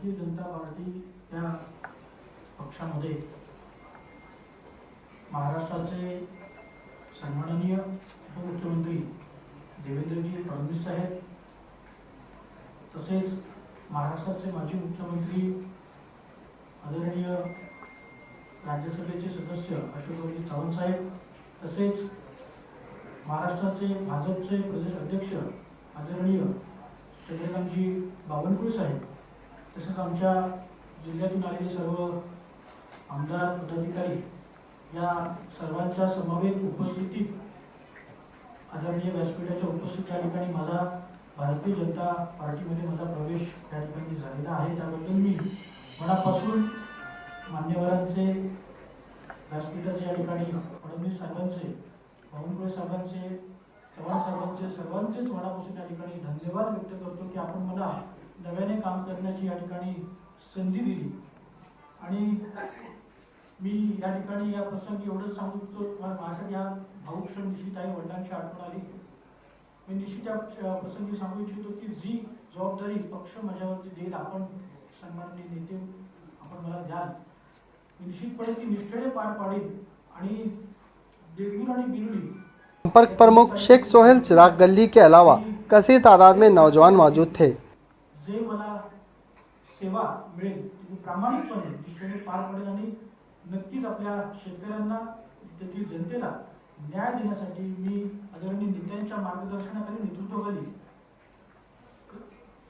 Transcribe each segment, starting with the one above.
Bharatiya Janata party या पक्षामध्ये महाराष्ट्राचे सन्माननीय उपमुख्यमंत्री देवेंद्रजी फडणवीस साहेब तसेच महाराष्ट्राचे माजी मुख्यमंत्री आदरणीय राज्यसभेचे सदस्य अशोकजी चव्हाण साहेब तसेच महाराष्ट्राचे भाजपचे प्रदेश अध्यक्ष आदरणीय चंद्रकांतजी बावनकुळे साहेब तसंच आमच्या जिल्ह्यातून आलेले सर्व आमदार पदाधिकारी या सर्वांच्या समवेत उपस्थितीत आदरणीय व्यासपीठाच्या उपस्थित या ठिकाणी माझा भारतीय जनता पार्टीमध्ये माझा प्रवेश त्या ठिकाणी झालेला आहे. त्याबद्दल मी मनापासून मान्यवरांचे व्यासपीठाचे या ठिकाणी फडणवीस साहेबांचे बावनकुळे साहेबांचे चव्हाण साहेबांचे सर्वांचेच मनापासून या ठिकाणी धन्यवाद व्यक्त करतो की आपण मला नव्याने काम करण्याची या ठिकाणी संधी दिली. आणि मी या ठिकाणी या प्रसंगी एवढंच सांगू इच्छितो माझ्यासाठी हा भाऊ क्षण निश्चित आहे वडिलांची आठवण आली. मी निश्चित या प्रसंगी सांगू इच्छितो की जी जबाबदारी पक्ष माझ्यावरती देईल आपण सन्माननीय नेते आपण मला द्याल. मी निश्चितपणे ती निष्ठेने पार पाडेल आणि देगलूर आणि बिरुली. संपर्क प्रमुख शेख सोहेल चिराग गली के अलावा कसी तादाद में नौजवान मौजूद थे? जे मला सेवा मिळेल ती प्रामाणिकपणे निष्ठेने पार पडेल आणि नक्कीच आपल्या शेतकऱ्यांना तेथील जनतेला न्याय देण्यासाठी मी आदरणीय नेत्यांच्या मार्गदर्शनाखाली नेतृत्वाखाली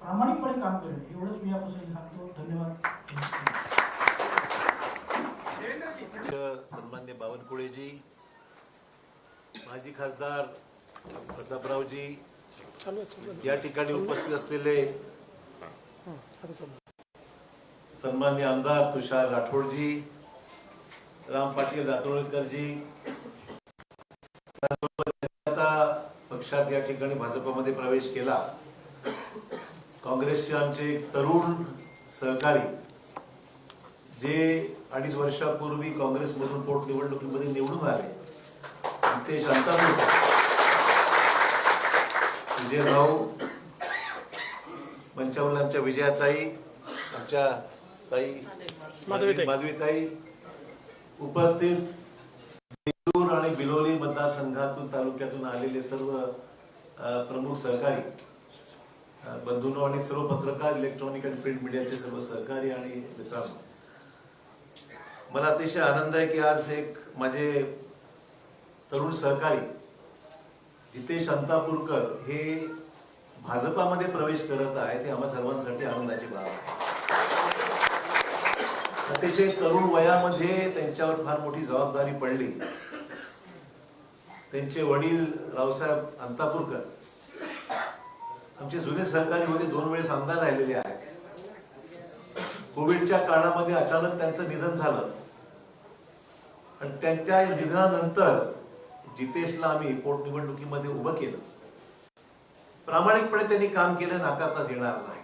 प्रामाणिकपणे काम करेन एवढंच मी यापासून सांगतो. धन्यवाद. सन्मान्य बावनकुळेजी माजी खासदार प्रतापरावजी या ठिकाणी उपस्थित असलेले सन्मान्य आमदार तुषार राठोडजी राम पाटील रातोळकरजी आता पक्षात या ठिकाणी भाजपमध्ये प्रवेश केला. काँग्रेसचे आमचे तरुण सहकारी जे अडीच वर्षापूर्वी काँग्रेसमधून पोटनिवडणुकीमध्ये निवडून आले. ते शांतापूर विजय भाऊ मंचावर आमच्या विजयाताई आमच्या ताई माधवीताई. उपस्थित आणि बिलोली मतदारसंघातून तालुक्यातून आलेले सर्व प्रमुख सहकारी बंधूंनो आणि सर्व पत्रकार इलेक्ट्रॉनिक आणि प्रिंट मीडियाचे सर्व सहकारी आणि मित्रांनो. मला अतिशय आनंद आहे की आज एक माझे तरुण सहकारी जितेश अंतापूरकर हे भाजपामध्ये प्रवेश करत आहे ते आम्हा सर्वांसाठी आनंदाची बाब आहे. अतिशय तरुण वयामध्ये त्यांच्यावर फार मोठी जबाबदारी पडली. त्यांचे वडील रावसाहेब अंतापूरकर आमचे जुने सहकारी होते दोन वेळेस आमदार राहिलेले आहेत. कोविडच्या काळामध्ये अचानक त्यांचं निधन झालं. आणि त्यांच्या निधनानंतर जितेशला आम्ही पोटनिवडणुकीमध्ये उभं केलं. प्रामाणिकपणे त्यांनी काम केलं नाकारताच येणार नाही.